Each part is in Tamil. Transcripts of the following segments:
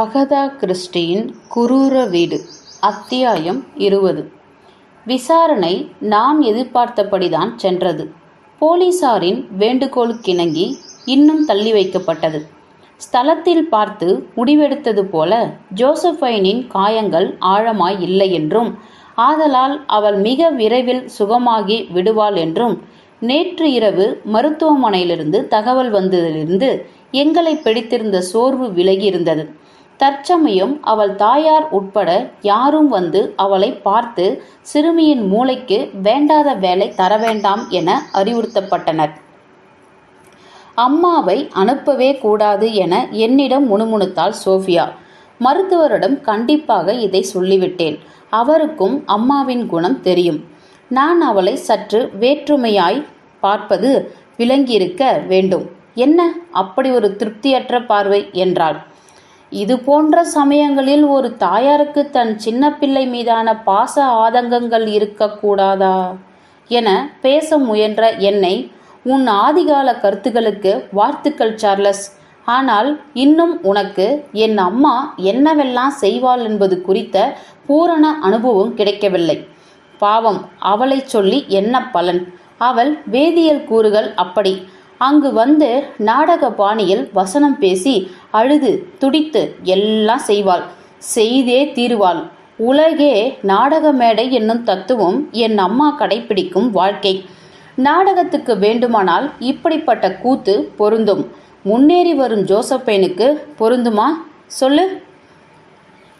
அகதா கிறிஸ்டியின் குரூர வீடு அத்தியாயம் இருபது. விசாரணை நான் எதிர்பார்த்தபடிதான் சென்றது. போலீசாரின் வேண்டுகோளுக்கிணங்கி இன்னும் தள்ளி வைக்கப்பட்டது. ஸ்தலத்தில் பார்த்து முடிவெடுத்தது போல ஜோசஃபைனின் காயங்கள் ஆழமாய் இல்லை என்றும் ஆதலால் அவள் மிக விரைவில் சுகமாகி விடுவாள் என்றும் நேற்று இரவு மருத்துவமனையிலிருந்து தகவல் வந்ததிலிருந்து எங்களை பிடித்திருந்த சோர்வு விலகி இருந்தது. தற்சமயம் அவள் தாயார் உட்பட யாரும் வந்து அவளை பார்த்து சிறுமியின் மூளைக்கு வேண்டாத வேலை தர வேண்டாம் என அறிவுறுத்தப்பட்டனர். அம்மாவை அனுப்பவே கூடாது என என்னிடம் முணுமுணுத்தாள் சோஃபியா. மருத்துவரிடம் கண்டிப்பாக இதை சொல்லிவிட்டேன். அவருக்கும் அம்மாவின் குணம் தெரியும். நான் அவளை சற்று வேற்றுமையாய் பார்ப்பது விளங்கியிருக்க வேண்டும். என்ன? அப்படி ஒரு திருப்தியற்ற பார்வை என்றாள். இது போன்ற சமயங்களில் ஒரு தாயாருக்கு தன் சின்ன பிள்ளை மீதான பாச ஆதங்கங்கள் இருக்கக்கூடாதா என பேச முயன்ற என்னை உன் ஆதிகால கருத்துகளுக்கு வாழ்த்துக்கள் சார்லஸ். ஆனால் இன்னும் உனக்கு என் அம்மா என்னவெல்லாம் செய்வாள் என்பது குறித்த பூரண அனுபவம் கிடைக்கவில்லை. பாவம் அவளை சொல்லி என்ன பலன்? அவள் வேதியியல் கூறுகள் அப்படி. அங்கு வந்து நாடக பாணியில் வசனம் பேசி அழுது துடித்து எல்லாம் செய்வாள். செய்தே தீருவாள். உலகே நாடக மேடை என்னும் தத்துவம் என் அம்மா கடைபிடிக்கும் வாழ்க்கை. நாடகத்துக்கு வேண்டுமானால் இப்படிப்பட்ட கூத்து பொருந்தும். முன்னேறி வரும் ஜோசப்பேனுக்கு பொருந்துமா? சொல்லு.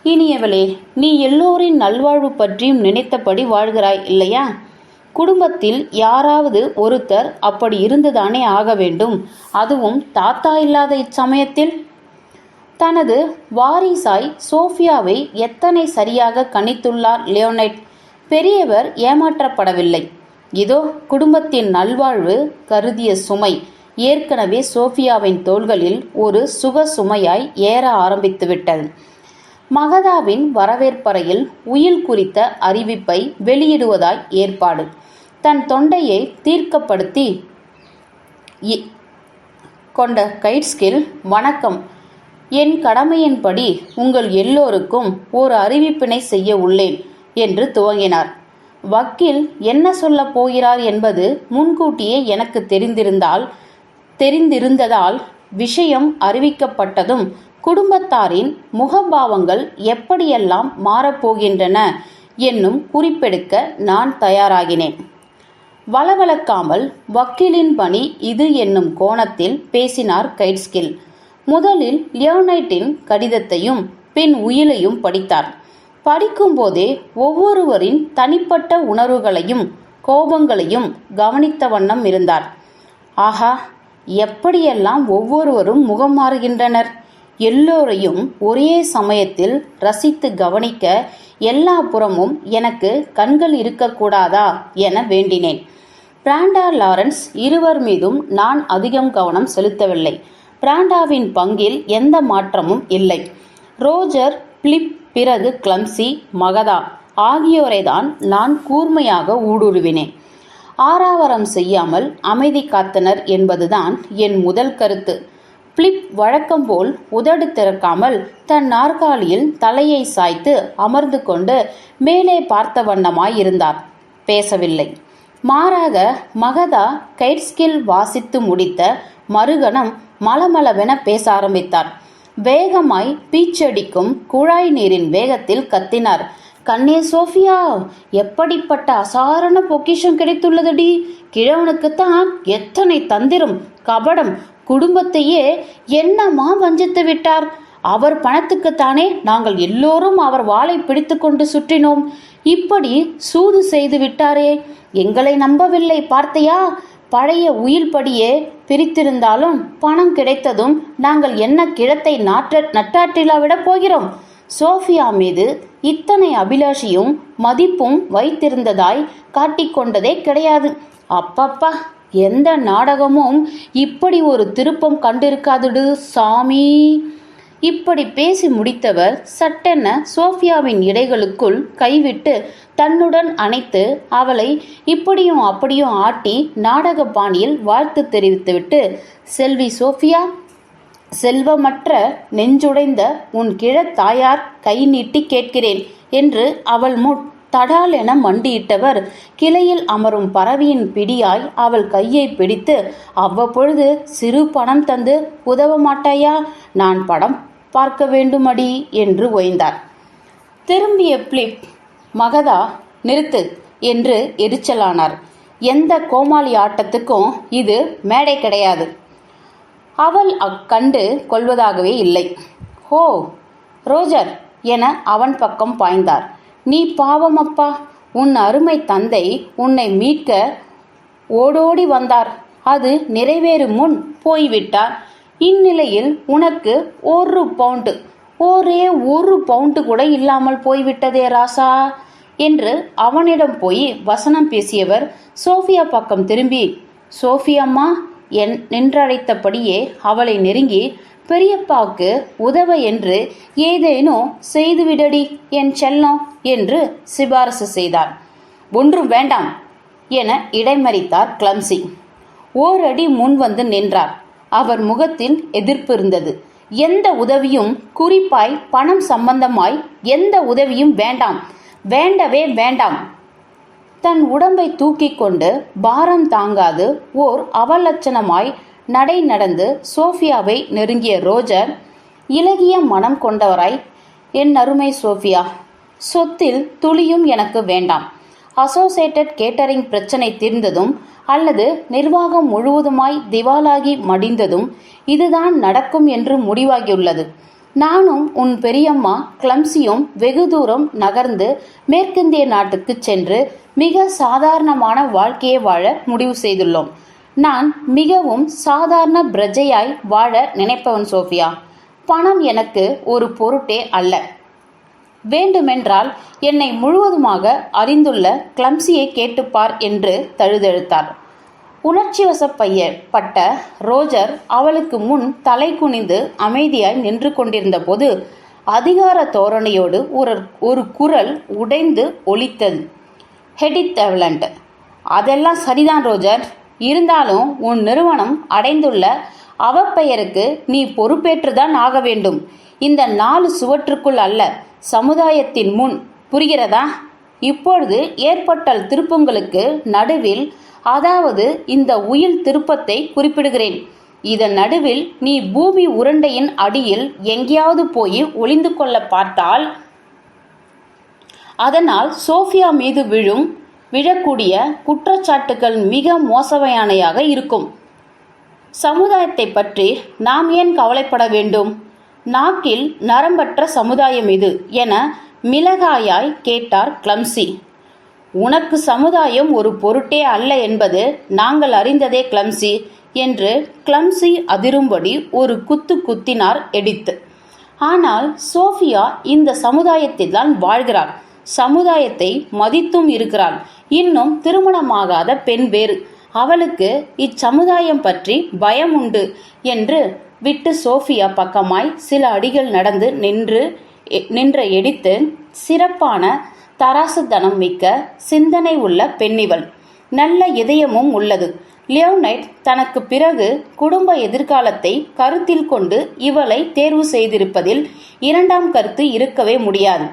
இனியவளே நீ எல்லோரின் நல்வாழ்வு பற்றியும் நினைத்தபடி வாழ்கிறாய் இல்லையா? குடும்பத்தில் யாராவது ஒருத்தர் அப்படி இருந்துதானே ஆக வேண்டும்? அதுவும் தாத்தா இல்லாத இச்சமயத்தில்? தனது வாரிசாய் சோஃபியாவை எத்தனை சரியாக கணித்துள்ளார் லியோனைட்? பெரியவர் ஏமாற்றப்படவில்லை. இதோ குடும்பத்தின் நல்வாழ்வு கருதிய சுமை. ஏற்கனவே சோஃபியாவின் தோள்களில் ஒரு சுக சுமையாய் ஏற ஆரம்பித்துவிட்டது. மகதாவின் வரவேற்பறையில் உயில் குறித்த அறிவிப்பை வெளியிடுவதாய் ஏற்பாடு. தன் தொண்டையை தீர்க்கப்படுத்தி கொண்ட கைட்ஸ்கில் வணக்கம். என் கடமையின்படி உங்கள் எல்லோருக்கும் ஒரு அறிவிப்பினை செய்ய உள்ளேன் என்று துவங்கினார். வக்கீல் என்ன சொல்லப் போகிறார் என்பது முன்கூட்டியே எனக்கு தெரிந்திருந்தால் தெரிந்திருந்ததால் விஷயம் அறிவிக்கப்பட்டதும் குடும்பத்தாரின் முகபாவங்கள் எப்படியெல்லாம் மாறப்போகின்றன என்னும் குறிப்பெடுக்க நான் தயாராகினேன். வளவளக்காமல் வக்கீலின் பணி இது என்னும் கோணத்தில் பேசினார் கைட்ஸ்கில். முதலில் லியோனைட்டின் கடிதத்தையும் பின் உயிலையும் படித்தார். படிக்கும்போதே ஒவ்வொருவரின் தனிப்பட்ட உணர்வுகளையும் கோபங்களையும் கவனித்த வண்ணம் இருந்தார். ஆஹா எப்படியெல்லாம் ஒவ்வொருவரும் முகம் மாறுகின்றனர்? எல்லோரையும் ஒரே சமயத்தில் ரசித்து கவனிக்க எல்லா புறமும் எனக்கு கண்கள் இருக்கக்கூடாதா என வேண்டினேன். பிராண்டா லாரன்ஸ் இருவர் மீதும் நான் அதிகம் கவனம் செலுத்தவில்லை. பிராண்டாவின் பங்கில் எந்த மாற்றமும் இல்லை. ரோஜர் பிலிப் பிறகு கிளம்சி மகதா ஆகியோரை தான் நான் கூர்மையாக ஊடுருவினேன். ஆறாவரம் செய்யாமல் அமைதி காத்தனர் என்பதுதான் என் முதல் கருத்து. ப்ளிப் வழக்கம் போல் உதடு திறக்காமல் தன் நாற்காலியில் தலையை சாய்த்து அமர்ந்து கொண்டு மேலே பார்த்த வண்ணமாய் இருந்தார் பேசவில்லை. மாறாக மகதா கைட்ஸ்கில் வாசித்து முடித்த மறுகணம் மலமளவென பேச ஆரம்பித்தார். வேகமாய் பீச்சடிக்கும் குழாய் நீரின் வேகத்தில் கத்தினார். கண்ணே சோஃபியா எப்படிப்பட்ட அசாரண பொக்கிஷம் கிடைத்துள்ளதடி. கிழவனுக்குத்தான் எத்தனை தந்திரம் கபடம் குடும்பத்தையே என்னமா வஞ்சித்து விட்டார்? அவர் பணத்துக்குத்தானே நாங்கள் எல்லோரும் அவர் வாளை பிடித்து கொண்டு சுற்றினோம். இப்படி சூது செய்து விட்டாரே. எங்களை நம்பவில்லை பார்த்தையா? பழைய உயில்படியே பிரித்திருந்தாலும் பணம் கிடைத்ததும் நாங்கள் என்ன கிழத்தை நாற்ற நட்டாற்றிலா விட போகிறோம்? சோஃபியா மீது இத்தனை அபிலாஷியும் மதிப்பும் வைத்திருந்ததாய் காட்டிக்கொண்டதே கிடையாது. அப்பப்பா! எந்த நாடகமும் இப்படி ஒரு திருப்பம் கண்டிருக்காதுடு சாமி. இப்படி பேசி முடித்தவர் சட்டென சோஃபியாவின் இடைகளுக்குள் கைவிட்டு தன்னுடன் அணைத்து அவளை இப்படியும் அப்படியும் ஆட்டி நாடக பாணியில் வாழ்த்து தெரிவித்துவிட்டு செல்வி சோஃபியா செல்வமற்ற நெஞ்சுடைந்த உன் கிழத் தாயார் கை நீட்டி கேட்கிறேன் என்று அவள் முட் தடால் என மண்டியிட்டவர். கிளையில் அமரும் பறவையின் பிடியாய் அவள் கையை பிடித்து அவ்வப்பொழுது சிறு பணம் தந்து உதவ மாட்டாயா? நான் படம் பார்க்க வேண்டுமடி என்று ஓய்ந்தார். திரும்பிய பிளிப் மகதா நிறுத்து என்று எரிச்சலானார். எந்த கோமாளி ஆட்டத்துக்கும் இது மேடை கிடையாது. அவள் அக்கண்டு கொள்வதாகவே இல்லை. ஹோ ரோஜர் என அவன் பக்கம் பாய்ந்தார். நீ பாவம் அப்பா உன் அருமை தந்தை உன்னை மீட்க ஓடோடி வந்தார். அது நிறைவேறும் முன் போய்விட்டார். இந்நிலையில் உனக்கு ஒரு பவுண்டு ஒரே ஒரு பவுண்டு கூட இல்லாமல் போய்விட்டதே ராசா என்று அவனிடம் போய் வசனம் பேசியவர் சோஃபியா பக்கம் திரும்பி சோஃபியம்மா என் நின்றழைத்தபடியே அவளை நெருங்கி பெரியப்பாவுக்கு உதவ என்று ஏதேனும் செய்துவிடடி என் செல்லம் என்று சிபாரசு செய்தார். ஒன்றும் வேண்டாம் என இடைமறித்தார் கிளம்சி. ஓரடி முன் வந்து நின்றார். அவர் முகத்தில் எதிர்ப்பு இருந்தது. எந்த உதவியும் குறிப்பாய் பணம் சம்பந்தமாய் எந்த உதவியும் வேண்டாம். வேண்டவே வேண்டாம். தன் உடம்பை தூக்கிக் கொண்டு பாரம் தாங்காது ஓர் அவலட்சணமாய் நடை நடந்து சோஃபியாவை நெருங்கிய ரோஜர் இலகிய மனம் கொண்டவராய் என் அருமை சோஃபியா சொத்தில் துளியும் எனக்கு வேண்டாம். அசோசியேட்டட் கேட்டரிங் பிரச்சனை தீர்ந்ததும் அல்லது நிர்வாகம் முழுவதுமாய் திவாலாகி மடிந்ததும் இதுதான் நடக்கும் என்று முடிவாகியுள்ளது. நானும் உன் பெரியம்மா கிளம்சியும் வெகு தூரம் நகர்ந்து மேற்கிந்திய நாட்டுக்கு சென்று மிக சாதாரணமான வாழ்க்கையை வாழ முடிவு செய்துள்ளோம். நான் மிகவும் சாதாரண பிரஜையாய் வாழ நினைப்பவன் சோஃபியா. பணம் எனக்கு ஒரு பொருட்டே அல்ல. வேண்டுமென்றால் என்னை முழுவதுமாக அறிந்துள்ள கிளம்சியை கேட்டுப்பார் என்று தழுதெழுத்தார். உணர்ச்சி வசப்பட்ட ரோஜர் அவளுக்கு முன் தலை குனிந்து அமைதியாய் நின்று கொண்டிருந்த போது அதிகார தோரணையோடு ஒரு ஒரு குரல் உடைந்து ஒலித்தது. ஹெடித் எவலண்ட் அதெல்லாம் சரிதான் ரோஜர். இருந்தாலும் உன் நிறுவனம் அடைந்துள்ள அவப்பெயருக்கு நீ பொறுப்பேற்றுதான் ஆக வேண்டும். இந்த நாலு சுவற்றுக்குள் அல்ல சமுதாயத்தின் முன். புரிகிறதா? இப்பொழுது ஏற்பட்ட திருப்பங்களுக்கு நடுவில் அதாவது இந்த உயில் திருப்பத்தை குறிப்பிடுகிறேன். இதன் நடுவில் நீ பூமி உருண்டையின் அடியில் எங்கேயாவது போய் ஒளிந்து கொள்ள பார்த்தால் அதனால் சோஃபியா மீது விழும் விழக்கூடிய குற்றச்சாட்டுகள் மிக மோசமையானையாக இருக்கும். சமுதாயத்தை பற்றி நாம் ஏன் கவலைப்பட வேண்டும்? நாக்கில் நரம்பற்ற சமுதாயம் இது என மிளகாயாய் கேட்டார் கிளம்சி. உனக்கு சமுதாயம் ஒரு பொருட்டே அல்ல என்பது நாங்கள் அறிந்ததே கிளம்சி என்று கிளம்சி அதிரும்படி ஒரு குத்து குத்தினார் எடித்து. ஆனால் சோஃபியா இந்த சமுதாயத்தில்தான் வாழ்கிறாள் சமுதாயத்தை மதித்தும் இருக்கிறாள். இன்னும் திருமணமாகாத பெண் வேறு. அவளுக்கு இச்சமுதாயம் பற்றி பயம் உண்டு என்று விட்டு சோஃபியா பக்கமாய் சில அடிகள் நடந்து நின்று நின்ற எடித்து சிறப்பான தராசுத்தனம் மிக்க சிந்தனை உள்ள பெண்ணிவள். நல்ல இதயமும் உள்ளது. லியோனைட் தனக்கு பிறகு குடும்ப எதிர்காலத்தை கருத்தில் கொண்டு இவளை தேர்வு செய்திருப்பதில் இரண்டாம் கருத்து இருக்கவே முடியாது.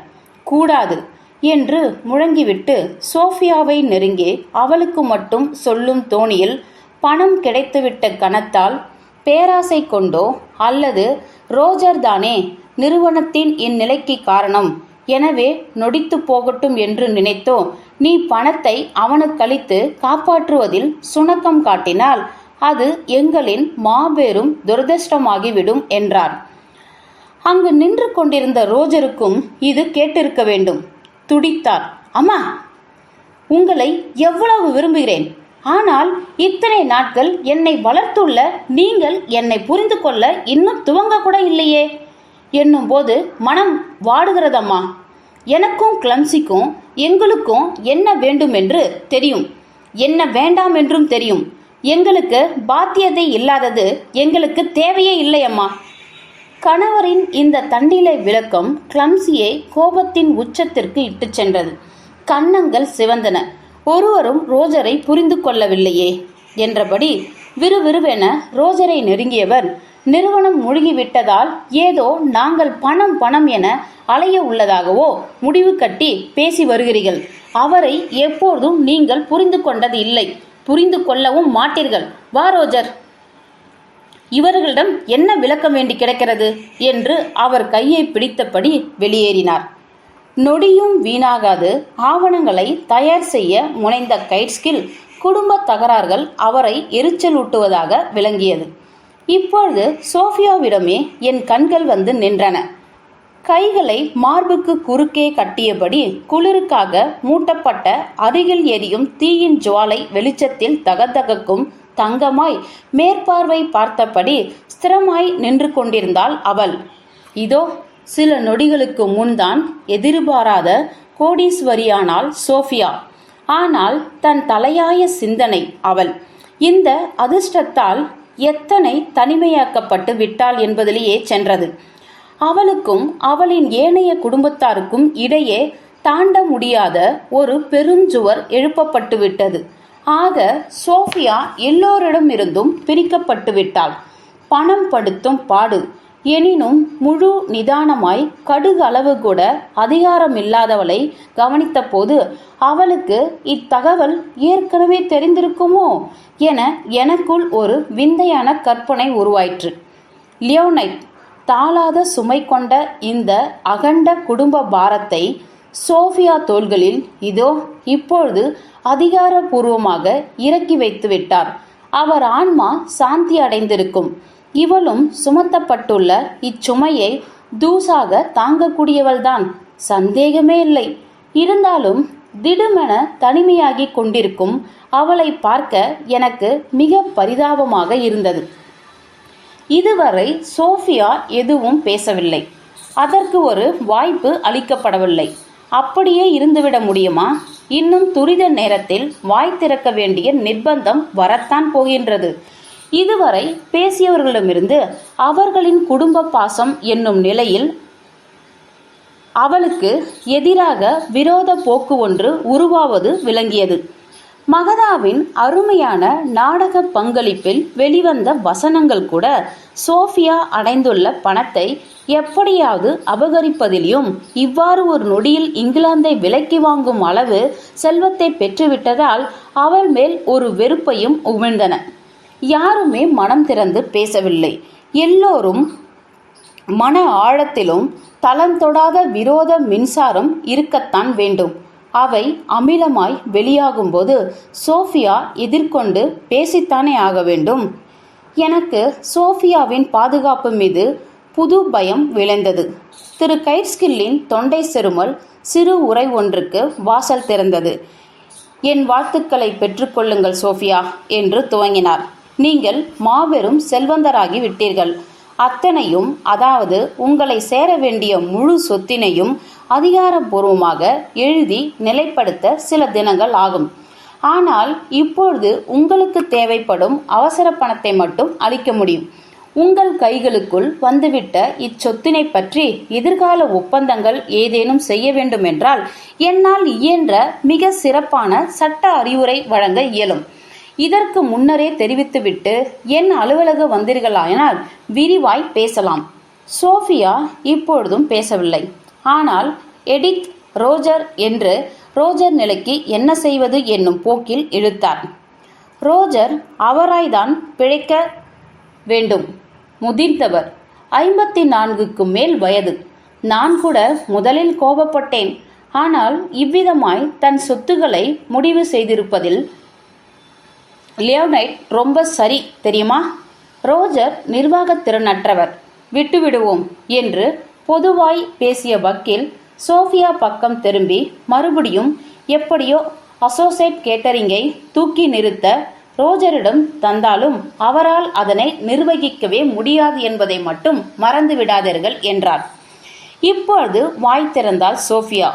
கூடாது. என்று முழங்கிவிட்டு சோஃபியாவை நெருங்கி அவளுக்கு மட்டும் சொல்லும் தோணியில் பணம் கிடைத்துவிட்ட கணத்தால் பேராசை கொண்டோ அல்லது ரோஜர் தானே நிறுவனத்தின் இந்நிலைக்கு காரணம். எனவே நொடித்து போகட்டும் என்று நினைத்தோ நீ பணத்தை அவனுக்களித்து காப்பாற்றுவதில் சுணக்கம் காட்டினால் அது எங்களின் மாபெரும் துரதிருஷ்டமாகிவிடும் என்றார். அங்கு நின்று கொண்டிருந்த ரோஜருக்கும் இது கேட்டிருக்க வேண்டும். துடித்தார். அம்மா உங்களை எவ்வளவு விரும்புகிறேன். ஆனால் இத்தனை நாட்கள் என்னை வளர்த்துள்ள நீங்கள் என்னை புரிந்து கொள்ள இன்னும் துவங்க கூட இல்லையே. என்னும் போது மனம் வாடுகிறதம்மா. எனக்கும் கிளம்சிக்கும் எங்களுக்கும் என்ன வேண்டும் என்று தெரியும். என்ன வேண்டாம் என்றும் தெரியும். எங்களுக்கு பாத்தியதை இல்லாதது எங்களுக்கு தேவையே இல்லையம்மா. கணவரின் இந்த தண்டிலை விளக்கம் கிளம்சியை கோபத்தின் உச்சத்திற்கு இட்டுச் சென்றது. கன்னங்கள் சிவந்தன. ஒருவரும் ரோஜரை புரிந்து கொள்ளவில்லையே என்றபடி விறுவிறுவென ரோஜரை நெருங்கியவர் நிறுவனம் முழுகிவிட்டதால் ஏதோ நாங்கள் பணம் பணம் என அலைய உள்ளதாகவோ முடிவு கட்டி பேசி வருகிறீர்கள். அவரை எப்போதும் நீங்கள் புரிந்து கொண்டது இல்லை. புரிந்து கொள்ளவும் மாட்டீர்கள். வா ரோஜர். இவர்களிடம் என்ன விளக்கம் வேண்டி கிடக்கிறது? என்று அவர் கையை பிடித்தபடி வெளியேறினார். நொடியும் வீணாகாது. ஆவணங்களை தயார் செய்ய முனைந்த கைட்ஸ்கில் குடும்ப தகராறுகள் அவரை எரிச்சலூட்டுவதாக விளங்கியது. இப்பொழுது சோஃபியாவிடமே என் கண்கள் வந்து நின்றன. கைகளை மார்புக்கு குறுக்கே கட்டியபடி குளிருக்காக மூட்டப்பட்ட அருகில் எரியும் தீயின் ஜுவாலை வெளிச்சத்தில் தகதகக்கும் தங்கமாய் மேற்பார்வை பார்த்தபடி ஸ்திரமாய் நின்று கொண்டிருந்தாள் அவள். இதோ சில நொடிகளுக்கு முன்தான் எதிர்பாராத கோடீஸ்வரியானாள் சோஃபியா. ஆனால் தன் தலையாய சிந்தனை அவள். இந்த அதிர்ஷ்டத்தால் எத்தனை தனிமையாக்கப்பட்டு விட்டாள் என்பதிலேயே சென்றது. அவளுக்கும் அவளின் ஏனைய குடும்பத்தாருக்கும் இடையே தாண்ட முடியாத ஒரு பெருஞ்சுவர் எழுப்பப்பட்டு விட்டது ஆக சோஃபியா எல்லோரிடமிருந்தும் பிரிக்கப்பட்டு விட்டாள் பணம் படுத்தும் பாடு. எனினும் முழு நிதானமாய் கடுகு அளவு கூட கவனித்த போது அவளுக்கு இத்தகவல் ஏற்கனவே தெரிந்திருக்குமோ? என எனக்குள் ஒரு விந்தையான கற்பனை உருவாயிற்று. லியோனைட் தாளாத சுமை கொண்ட இந்த அகண்ட குடும்ப பாரத்தை சோஃபியா தோள்களில் இதோ இப்பொழுது அதிகாரபூர்வமாக இறக்கி வைத்து விட்டார் அவர் ஆன்மா சாந்தி அடைந்திருக்கும். இவளும் சுமத்தப்பட்டுள்ள இச்சுமையை தூசாக தாங்கக்கூடியவள்தான். சந்தேகமே இல்லை. இருந்தாலும் திடுமென தனிமையாகி கொண்டிருக்கும் அவளை பார்க்க எனக்கு மிக பரிதாபமாக இருந்தது. இதுவரை சோஃபியா எதுவும் பேசவில்லை. அதற்கு ஒரு வாய்ப்பு அளிக்கப்படவில்லை. அப்படியே இருந்துவிட முடியுமா? இன்னும் துரித நேரத்தில் வாய் திறக்க வேண்டிய நிர்பந்தம் வரத்தான் போகின்றது. இதுவரை பேசியவர்களிடமிருந்து அவர்களின் குடும்ப பாசம் என்னும் நிலையில் அவளுக்கு எதிராக விரோத போக்கு ஒன்று உருவாவது விளங்கியது. மகதாவின் அருமையான நாடக பங்களிப்பில் வெளிவந்த வசனங்கள் கூட சோஃபியா அடைந்துள்ள பணத்தை எப்படியாவது அபகரிப்பதிலும் இவ்வாறு ஒரு நொடியில் இங்கிலாந்தை விலைக்கு வாங்கும் அளவு செல்வத்தை பெற்றுவிட்டதால் அவள் மேல் ஒரு வெறுப்பையும் உமிழ்ந்தன. யாருமே மனம் திறந்து பேசவில்லை. எல்லோரும் மன ஆழத்திலும் தளம் தொடாத விரோத மின்சாரம் இருக்கத்தான் வேண்டும். அவை அமிலமாய் வெளியாகும்போது சோஃபியா எதிர்கொண்டு பேசித்தானே ஆக வேண்டும். எனக்கு சோஃபியாவின் பாதுகாப்பு மீது புது பயம் விளைந்தது. திரு கைர்ஸ்கில்லின் தொண்டை செருமல் சிறு உரை ஒன்றுக்கு வாசல் திறந்தது. என் வாழ்த்துக்களை பெற்றுக்கொள்ளுங்கள் சோஃபியா என்று துவங்கினார். நீங்கள் மாபெரும் செல்வந்தராகி விட்டீர்கள். அத்தனையும் அதாவது உங்களை சேர வேண்டிய முழு சொத்தினையும் அதிகாரப்பூர்வமாக எழுதி நிலைப்படுத்த சில தினங்கள் ஆகும். ஆனால் இப்பொழுது உங்களுக்கு தேவைப்படும் அவசர பணத்தை மட்டும் அளிக்க முடியும். உங்கள் கைகளுக்குள் வந்துவிட்ட இச்சொத்தினை பற்றி எதிர்கால ஒப்பந்தங்கள் ஏதேனும் செய்ய வேண்டும் என்றால் என்னால் இயன்ற மிக சிறப்பான சட்ட அறிவுரை வழங்க இயலும். இதற்கு முன்னரே தெரிவித்துவிட்டு என் அலுவலக வந்தீர்களாயினால் விரிவாய் பேசலாம். சோஃபியா இப்பொழுதும் பேசவில்லை. ஆனால் எடித் ரோஜர் என்று ரோஜர் நிலைக்கு என்ன செய்வது என்னும் போக்கில் இழுத்தார். ரோஜர் அவராய்தான் பிழைக்க வேண்டும். முதிர்ந்தவர். ஐம்பத்தி நான்குக்கு மேல் வயது. நான் கூட முதலில் கோபப்பட்டேன். ஆனால் இவ்விதமாய் தன் சொத்துக்களை முடிவு செய்திருப்பதில் லியோனைட் ரொம்ப சரி தெரியுமா? ரோஜர் நிர்வாகத்திறனற்றவர் விட்டுவிடுவோம் என்று பொதுவாய் பேசிய வக்கீல் சோஃபியா பக்கம் திரும்பி மறுபடியும் எப்படியோ அசோசியேட் கேட்டரிங்கை தூக்கி நிறுத்த ரோஜரிடம் தந்தாலும் அவரால் அதனை நிர்வகிக்கவே முடியாது என்பதை மட்டும் மறந்து விடாதீர்கள் என்றார். இப்பொழுது வாய் திறந்தால் சோஃபியா.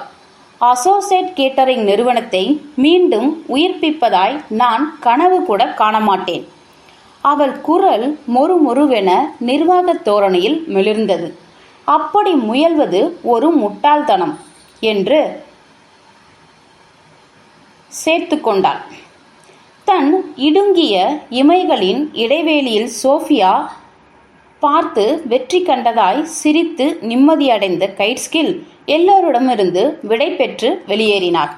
அசோசியேட் கேட்டரிங் நிறுவனத்தை மீண்டும் உயிர்ப்பிப்பதாய் நான் கனவு கூட காணமாட்டேன். அவர் அவள் குரல் மொறுமொறுவென நிர்வாகத் தோரணையில் மிளிர்ந்தது. அப்படி முயல்வது ஒரு முட்டாள்தனம் என்று சேர்த்து கொண்டாள் தன் இடுங்கிய இமைகளின் இடைவேளியில் சோஃபியா பார்த்து வெற்றி கண்டதாய் சிரித்து நிம்மதியடைந்த கைட்ஸ்கில் எல்லோரிடமிருந்து விடை பெற்று வெளியேறினார்.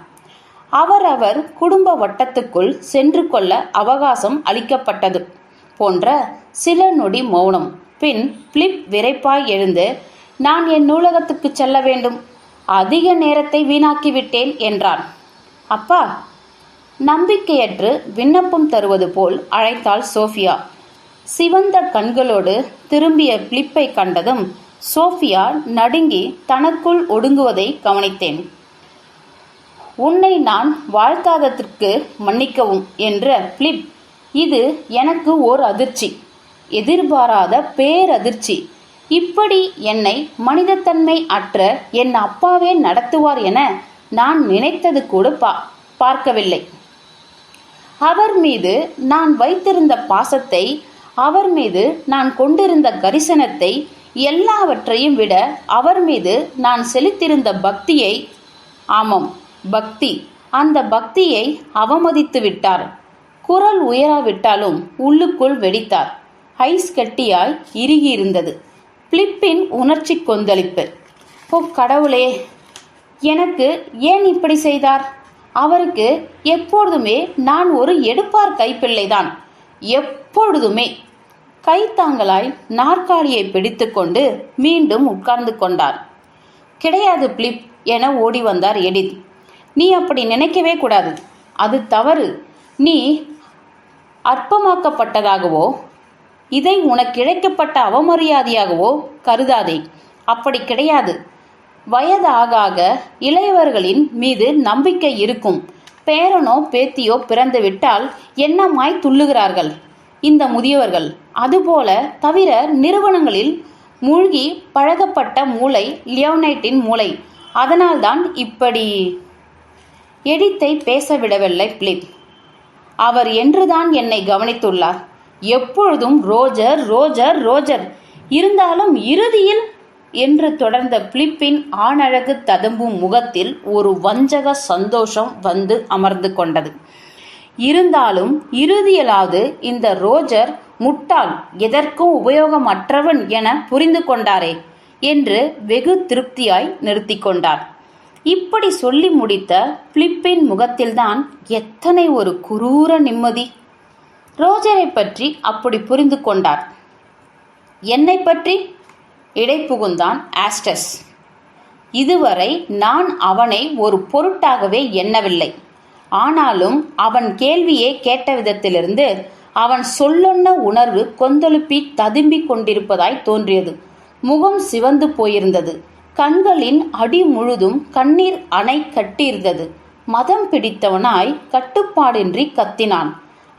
அவரவர் குடும்ப வட்டத்துக்குள் சென்று கொள்ள அவகாசம் அளிக்கப்பட்டது போன்ற சில நொடி மௌனம். பின் பிலிப் விரைப்பாய் எழுந்து நான் என் நூலகத்துக்கு செல்ல வேண்டும். அதிக நேரத்தை வீணாக்கிவிட்டேன் என்றான். அப்பா நம்பிக்கையற்று விண்ணப்பம் தருவது போல் அழைத்தாள் சோஃபியா. சிவந்த கண்களோடு திரும்பிய பிளிப்பை கண்டதும் சோஃபியா நடுங்கி தனக்குள் ஒடுங்குவதை கவனித்தேன். உன்னை நான் வாழ்த்தாததற்கு மன்னிக்கவும் என்ற பிளிப் இது எனக்கு ஓர் அதிர்ச்சி. எதிர்பாராத பேரதிர்ச்சி. இப்படி என்னை மனிதத்தன்மை அற்ற என் அப்பாவே நடத்துவார் என நான் நினைத்தது கூட பா பார்க்கவில்லை. அவர் மீது நான் வைத்திருந்த பாசத்தை அவர் மீது நான் கொண்டிருந்த கரிசனத்தை எல்லாவற்றையும் விட அவர் மீது நான் செலுத்திருந்த பக்தியை ஆமாம் பக்தி அந்த பக்தியை அவமதித்து விட்டார். குரல் உயராவிட்டாலும் உள்ளுக்குள் வெடித்தார். ஐஸ் கட்டியாய் இறுகியிருந்தது. பிலிப்பின் உணர்ச்சி கொந்தளிப்பு. ஓ கடவுளே எனக்கு ஏன் இப்படி செய்தார்? அவருக்கு எப்பொழுதுமே நான் ஒரு எடுப்பார் கைப்பிள்ளைதான். எப்பொழுதுமே. கைத்தாங்கலாய் நாற்காலியை பிடித்துக்கொண்டு மீண்டும் உட்கார்ந்து கொண்டார். கிடையாது பிலிப் என ஓடி வந்தார் எடித். நீ அப்படி நினைக்கவே கூடாது. அது தவறு. நீ அற்பமாக்கப்பட்டதாகவோ இதை உனக்கு இழைக்கப்பட்ட அவமரியாதையாகவோ கருதாதே. அப்படி கிடையாது. வயதாக ஆக இளையவர்களின் மீது நம்பிக்கை இருக்கும். பேரனோ பேத்தியோ பிறந்துவிட்டால் என்னமாய் துள்ளுகிறார்கள். இந்த முதியவர்கள் அதுபோல தவிர நிறுவனங்களில் மூழ்கி பழகப்பட்ட மூளை லியோனைட்டின் மூளை. அதனால்தான் இப்படி எடித்தை பேச விடவில்லை பிலிப். அவர் என்றுதான் என்னை கவனித்துள்ளார். எப்பொழுதும் ரோஜர் ரோஜர் ரோஜர். இருந்தாலும் இறுதியில் என்று தொடர்ந்த பிலிப்பின் ஆணழகு ததும்பும் முகத்தில் ஒரு வஞ்சக சந்தோஷம் வந்து அமர்ந்து கொண்டது. இருந்தாலும் இறுதியிலாவது இந்த ரோஜர் முட்டாள் எதற்கும் உபயோகமற்றவன் என புரிந்து கொண்டாரே என்று வெகு திருப்தியாய் நிறுத்தி கொண்டார். இப்படி சொல்லி முடித்த பிலிப்பின் முகத்தில்தான் எத்தனை ஒரு குரூர நிம்மதி ரோஜரை பற்றி அப்படி புரிந்து கொண்டார். என்னை பற்றி? இடைப்புகுந்தான் ஆஸ்டஸ். இதுவரை நான் அவனை ஒரு பொருட்டாகவே எண்ணவில்லை. ஆனாலும் அவன் கேள்வியே கேட்ட விதத்திலிருந்து அவன் சொல்லொன்ன உணர்வு கொந்தளிப்பி ததும்பிக் கொண்டிருப்பதாய் தோன்றியது. முகம் சிவந்து போயிருந்தது. கண்களின் அடி முழுதும் கண்ணீர் அணை கட்டியிருந்தது. மதம் பிடித்தவனாய் கட்டுப்பாடின்றி கத்தினான்.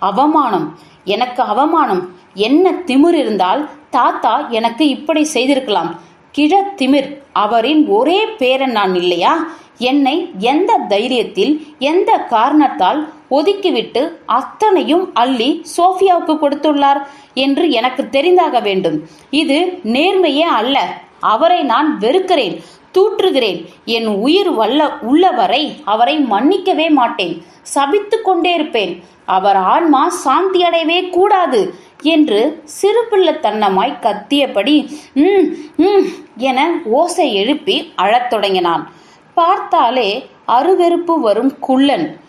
அவமானம். எனக்கு அவமானம். என்ன திமிர் இருந்தால் தாத்தா எனக்கு இப்படி செய்திருக்கலாம். கிழ திமிர். அவரின் ஒரே பேரன் நான் இல்லையா? என்னை எந்த தைரியத்தில் எந்த காரணத்தால் ஒதுக்கிவிட்டு அத்தனையும் அள்ளி சோஃபியாவுக்கு கொடுத்துள்ளார் என்று எனக்கு தெரிந்தாக வேண்டும். இது நேர்மையே அல்ல. அவரை நான் வெறுக்கிறேன். தூற்றுகிறேன். என் உயிர் வல்ல உள்ளவரை அவரை மன்னிக்கவே மாட்டேன். சபித்து கொண்டே இருப்பேன். அவர் ஆன்மா சாந்தி அடையவே கூடாது என்று சிறுபிள்ளைத்தன்னமாய் கத்தியபடி ம் ம் என ஓசை எழுப்பி அழத் தொடங்கினான். பார்த்தாலே அருவெருப்பு வரும் குள்ளன்.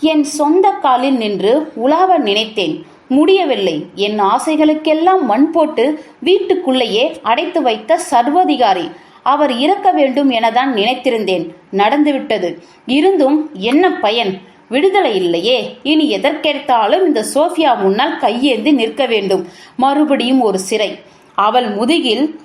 என் சொந்த காலில் நின்று உலாவ நினைத்தேன். முடியவில்லை. என் ஆசைகளுக்கெல்லாம் மண் போட்டு வீட்டுக்குள்ளேயே அடைத்து வைத்த சர்வதிகாரி. அவர் இறக்க வேண்டும் எனதான் நினைத்திருந்தேன். நடந்துவிட்டது. இருந்தும் என்ன பயன்? விடுதலை இல்லையே. இனி எதற்கெடுத்தாலும் இந்த சோஃபியா முன்னால் கையேந்தி நிற்க வேண்டும். மறுபடியும் ஒரு சிறை. அவள் முதுகில்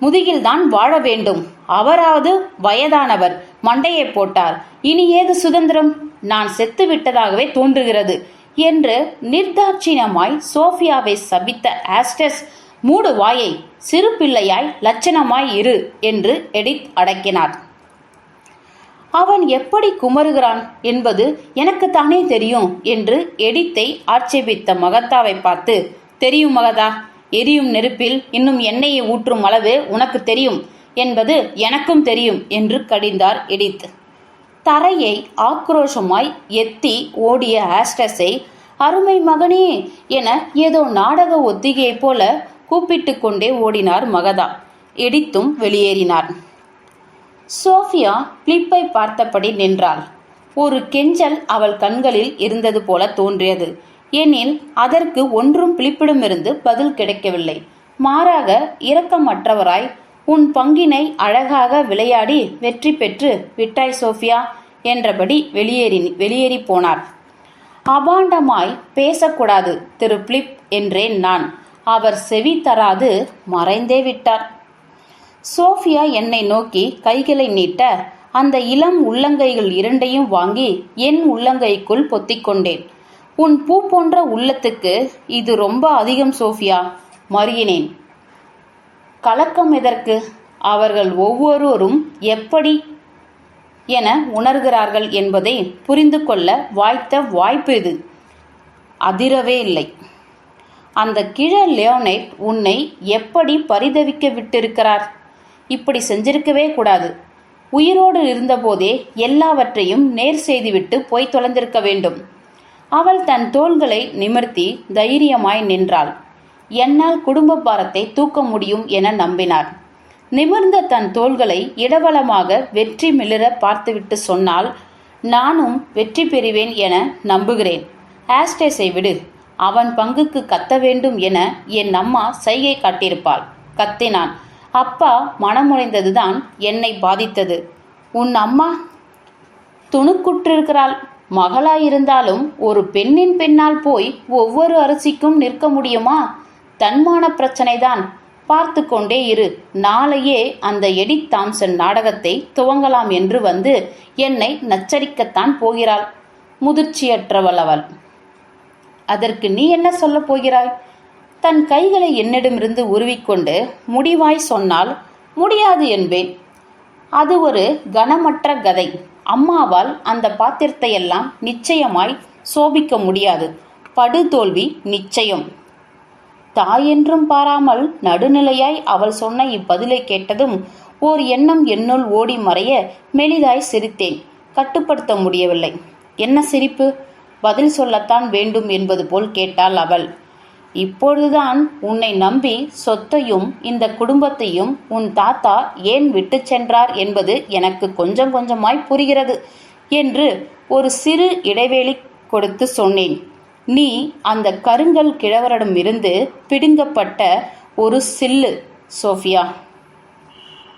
முதுகில்தான் வாழ வேண்டும். அவராவது வயதானவர். மண்டையை போட்டார். இனி ஏது சுதந்திரம்? நான் செத்து விட்டதாகவே தோன்றுகிறது. என்று நிர்தாட்சிணமாய் சோஃபியாவை சபித்த ஆஸ்டஸ் மூடு வாயை சிறு பிள்ளையாய் லட்சணமாய் இரு என்று எடித் அடக்கினார். அவன் எப்படி குமருகிறான் என்பது எனக்குத்தானே தெரியும் என்று எடித்தை ஆட்சேபித்த மகத்தாவை பார்த்து தெரியும் மகதா எரியும் நெருப்பில் இன்னும் எண்ணெயை ஊற்றும் அளவு உனக்கு தெரியும் என்பது எனக்கும் தெரியும் என்று கடிந்தார் எடித். தரையை ஆக்ரோஷமாய் எத்தி ஓடிய ஆஸ்டஸை அருமை மகனே என ஏதோ நாடக ஒத்திகையைப் போல கூப்பிட்டு கொண்டே ஓடினார் மகதா. இடித்தும் வெளியேறினார். சோஃபியா பிளிப்பை பார்த்தபடி நின்றாள். ஒரு கெஞ்சல் அவள் கண்களில் இருந்தது போல தோன்றியது. எனில் அதற்கு ஒன்றும் பிலிப்பிடமிருந்து பதில் கிடைக்கவில்லை. மாறாக இரக்கமற்றவராய் உன் பங்கினை அழகாக விளையாடி வெற்றி பெற்று விட்டாய் சோஃபியா என்றபடி வெளியேறி வெளியேறி போனார். அபாண்டமாய் பேசக்கூடாது திரு பிளிப் என்றேன் நான். அவர் செவி தராது மறைந்தே விட்டார். சோஃபியா என்னை நோக்கி கைகளை நீட்ட அந்த இளம் உள்ளங்கைகள் இரண்டையும் வாங்கி என் உள்ளங்கைக்குள் பொத்திக்கொண்டேன் உன் பூ போன்ற உள்ளத்துக்கு இது ரொம்ப அதிகம் சோஃபியா மறியினேன். கலக்கம் எதற்கு? அவர்கள் ஒவ்வொருவரும் எப்படி என உணர்கிறார்கள் என்பதை புரிந்து கொள்ள வாய்த்த வாய்ப்பு இது. அதிரவே இல்லை. அந்த கிழ லியோனைட் உன்னை எப்படி பரிதவிக்க விட்டிருக்கிறார்? இப்படி செஞ்சிருக்கவே கூடாது. உயிரோடு இருந்தபோதே எல்லாவற்றையும் நேர் செய்துவிட்டு போய் தொலைந்திருக்க வேண்டும். அவள் தன் தோள்களை நிமிர்த்தி தைரியமாய் நின்றாள். என்னால் குடும்ப பாரத்தை தூக்க முடியும் என நம்பினார் நிமிர்ந்த தன் தோள்களை இடவளமாக வெற்றி மிளிர பார்த்துவிட்டு சொன்னால் நானும் வெற்றி பெறுவேன் என நம்புகிறேன். ஆஸ்டேஸை விடு. அவன் பங்குக்கு கத்த வேண்டும் என என் அம்மா சைகை காட்டியிருப்பாள். கத்தினான். அப்பா மனமுடைந்ததுதான் என்னை பாதித்தது. உன் அம்மா துணுக்குற்றிருக்கிறாள். மகளாயிருந்தாலும் ஒரு பெண்ணின் பெண்ணால் போய் ஒவ்வொரு அரிசிக்கும் நிற்க முடியுமா? தன்மான பிரச்சனைதான். பார்த்து கொண்டே இரு. நாளையே அந்த எடித் தாம்சன் நாடகத்தை துவங்கலாம் என்று வந்து என்னை நச்சரிக்கத்தான் போகிறாள். முதிர்ச்சியற்றவள் அவள். அதற்கு நீ என்ன சொல்லப் போகிறாய்? தன் கைகளை என்னிடமிருந்து உருவிக்கொண்டு முடிவாய் சொன்னால் முடியாது என்பேன். அது ஒரு கனமற்ற கதை. அம்மாவால் அந்த பாத்திரத்தையெல்லாம் நிச்சயமாய் சோபிக்க முடியாது. படுதோல்வி நிச்சயம். தாயென்றும் பாராமல் நடுநிலையாய் அவள் சொன்ன இப்பதிலை கேட்டதும் ஓர் எண்ணம் என்னுள் ஓடி மறைய மெலிதாய் சிரித்தேன். கட்டுப்படுத்த முடியவில்லை. என்ன சிரிப்பு? பதில் சொல்லத்தான் வேண்டும் என்பது போல் கேட்டாள் அவள். இப்பொழுதுதான் உன்னை நம்பி சொத்தையும் இந்த குடும்பத்தையும் உன் தாத்தா ஏன் விட்டு சென்றார் என்பது எனக்கு கொஞ்சம் கொஞ்சமாய் புரிகிறது என்று ஒரு சிறு இடைவெளி கொடுத்து சொன்னேன். நீ அந்த கருங்கல் கிழவரிடமிருந்து பிடுங்கப்பட்ட ஒரு சில்லு சோஃபியா.